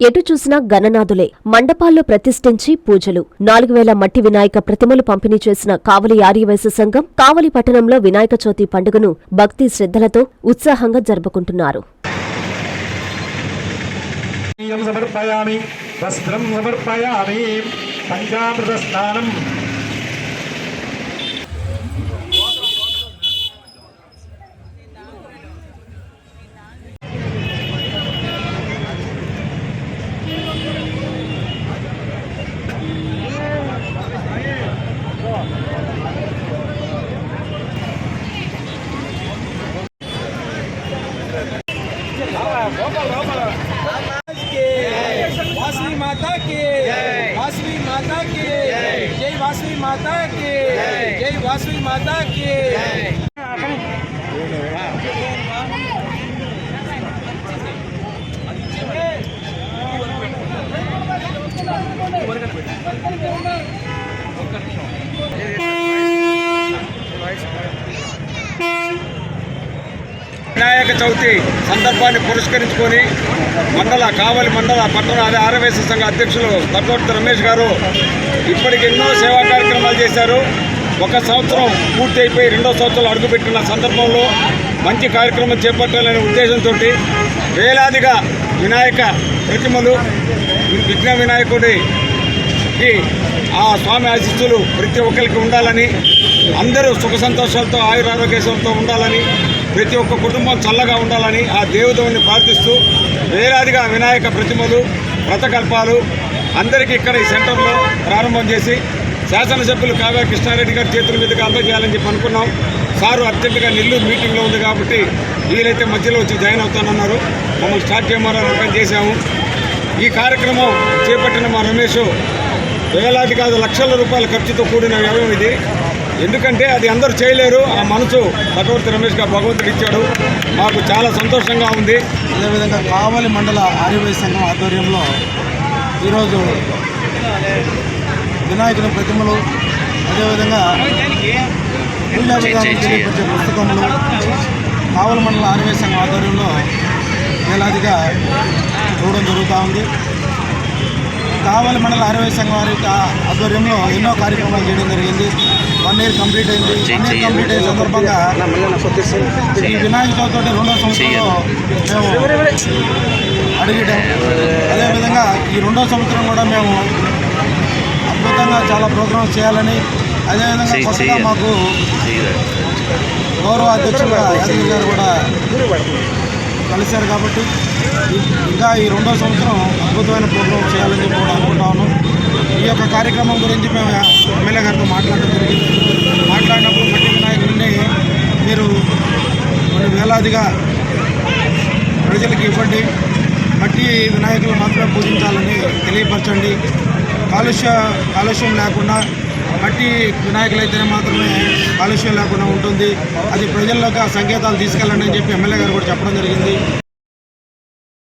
ఎటు చూసినా గణనాథులే మండపాల్లో ప్రతిష్ఠించి పూజలు. నాలుగు వేల మట్టి వినాయక ప్రతిమలు పంపిణీ చేసిన కావలి ఆర్యవైశ్య సంఘం కావలి పట్టణంలో వినాయక చవితి పండుగను భక్తి శ్రద్ధలతో ఉత్సాహంగా జరుపుకుంటున్నారు. సమర్పయామి వస్త్రం సమర్పయామి పంచామృత స్నానం वासवी माता के वासवी माता के जय। वासवी माता के जय वासवी माता की వినాయక చవితి సందర్భాన్ని పురస్కరించుకొని మండల కావలి మండల పట్టణ అదే ఆరవేశ సంఘ అధ్యక్షులు తగ్గొట్టు రమేష్ గారు ఇప్పటికి ఎన్నో సేవా కార్యక్రమాలు చేశారు. ఒక సంవత్సరం పూర్తి అయిపోయి రెండో సంవత్సరం అడుగుపెట్టిన సందర్భంలో మంచి కార్యక్రమం చేపట్టాలనే ఉద్దేశంతో వేలాదిగా వినాయక ప్రతిమలు విఘ్న వినాయకుడికి ఆ స్వామి ఆశిస్సులు ప్రతి ఒక్కరికి ఉండాలని అందరూ సుఖ సంతోషాలతో ఆయురారోగ్యాలతో ఉండాలని ప్రతి ఒక్క కుటుంబం చల్లగా ఉండాలని ఆ దేవుదేవుని ప్రార్థిస్తూ వేలాదిగా వినాయక ప్రతిమలు వ్రతకల్పాలు అందరికీ ఇక్కడ ఈ సెంటర్లో ప్రారంభం చేసి శాసనసభ్యులు కావ్య కృష్ణారెడ్డి గారి చేతుల మీదుగా అందజేయాలని చెప్పి అనుకున్నాం. సారు అర్జెంటుగా నెల్లూరు మీటింగ్లో ఉంది కాబట్టి వీలైతే మధ్యలో వచ్చి జాయిన్ అవుతానన్నారు. మమ్మల్ని స్టార్ట్ చేయమని రకం చేశాము. ఈ కార్యక్రమం చేపట్టిన మా రమేష్ వేలాది కాదు లక్షల రూపాయల ఖర్చుతో కూడిన వ్యయం ఇది. ఎందుకంటే అది అందరూ చేయలేరు. ఆ మనసు భగవంతు రమేష్ గారు భగవంతుడు ఇచ్చాడు. మాకు చాలా సంతోషంగా ఉంది. అదేవిధంగా కావలి మండల ఆర్యవైశ్య సంఘం ఆధ్వర్యంలో ఈరోజు వినాయకుని ప్రతిమలు అదేవిధంగా తెలియపరిచే పుస్తకములు కావలి మండల ఆర్యవైశ్య సంఘం ఆధ్వర్యంలో వేలాదిగా చూడడం జరుగుతూ ఉంది. కావలి మండల ఆర్యవైశ్య సంఘం వారి యొక్క ఆధ్వర్యంలో ఎన్నో కార్యక్రమాలు చేయడం జరిగింది. వన్ ఇయర్ కంప్లీట్ అయింది. వన్ ఇయర్ కంప్లీట్ అయిన సందర్భంగా ఈ వినాయక చవితి తోటి రెండో సంవత్సరంలో మేము అడిగటం అదేవిధంగా ఈ రెండో సంవత్సరం కూడా మేము అద్భుతంగా చాలా ప్రోగ్రామ్స్ చేయాలని అదేవిధంగా కొత్తగా మాకు గౌరవ అధ్యక్షులుగా యాదగిరి గారు కూడా. కలిశారు కాబట్టి ఇంకా ఈ రెండో సంవత్సరం అద్భుతమైన ప్రోగ్రాం చేయాలని చెప్పి కూడా అనుకుంటా ఉన్నాం. ఈ యొక్క కార్యక్రమం గురించి మేము ఎమ్మెల్యే గారితో మాట్లాడడం జరిగింది. మాట్లాడినప్పుడు మట్టి వినాయకుడిని మీరు కొన్ని వేలాదిగా ప్రజలకు ఇవ్వండి. మట్టి వినాయకులు మాత్రమే పూజించాలని తెలియపరచండి. కాలుష్య కాలుష్యం లేకుండా మట్టి వినాయకులు అయితేనే మాత్రమే కాలుష్యం లేకుండా ఉంటుంది. అది ప్రజల్లోకి ఆ సంకేతాలు తీసుకెళ్ళండి అని చెప్పి ఎమ్మెల్యే గారు కూడా చెప్పడం జరిగింది.